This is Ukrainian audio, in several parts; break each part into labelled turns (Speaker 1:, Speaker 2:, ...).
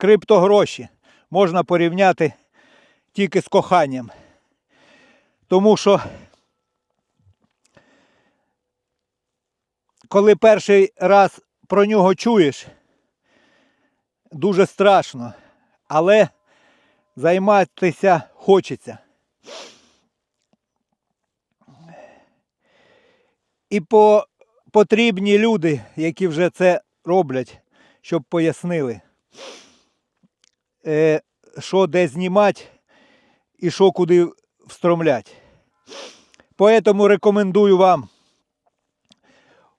Speaker 1: криптогроші можна порівняти тільки з коханням. Тому що коли перший раз про нього чуєш, дуже страшно, але займатися хочеться. І по, потрібні люди, які вже це роблять, щоб пояснили, е, що де знімати і що куди встромлять. Поэтому рекомендую вам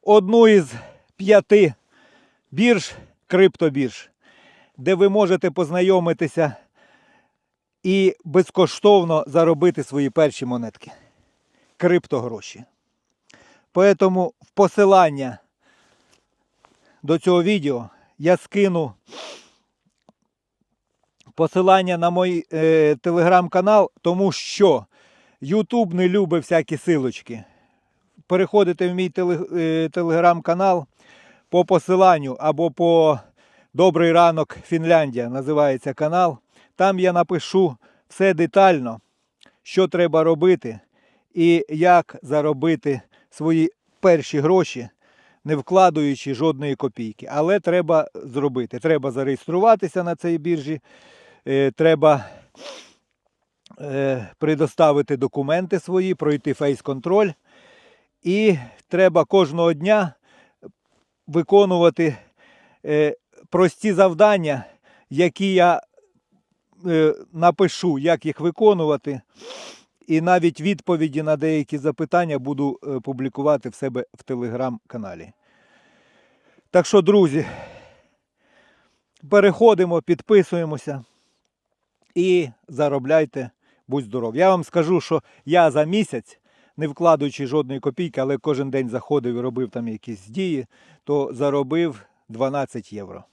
Speaker 1: одну із п'яти бірж, криптобірж, де ви можете познайомитися і безкоштовно заробити свої перші монетки. Криптогроші. Поэтому в посилання до цього відео я скину посилання на мій е, телеграм-канал, тому що YouTube не любить всякі силочки. Переходите в мій е, телеграм-канал по посиланню або по Добрий ранок Фінляндія називається канал. Там я напишу все детально, що треба робити і як заробити свої перші гроші, не вкладаючи жодної копійки. Але треба зробити. Треба зареєструватися на цій біржі, треба е, предоставити документи свої, пройти фейс-контроль. І треба кожного дня виконувати е, прості завдання, які я е, напишу, як їх виконувати. І навіть відповіді на деякі запитання буду е, публікувати в себе в телеграм-каналі. Так що, друзі, переходимо, підписуємося і заробляйте, будь здоров. Я вам скажу, що я за місяць, не вкладаючи жодної копійки, але кожен день заходив і робив там якісь дії, то заробив 12 євро.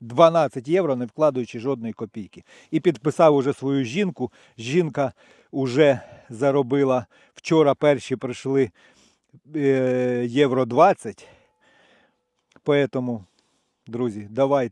Speaker 1: 12 євро, не вкладаючи жодної копійки. І підписав уже свою жінку. Жінка вже заробила вчора перші прийшли е, євро 20. Поэтому, друзі, давайте.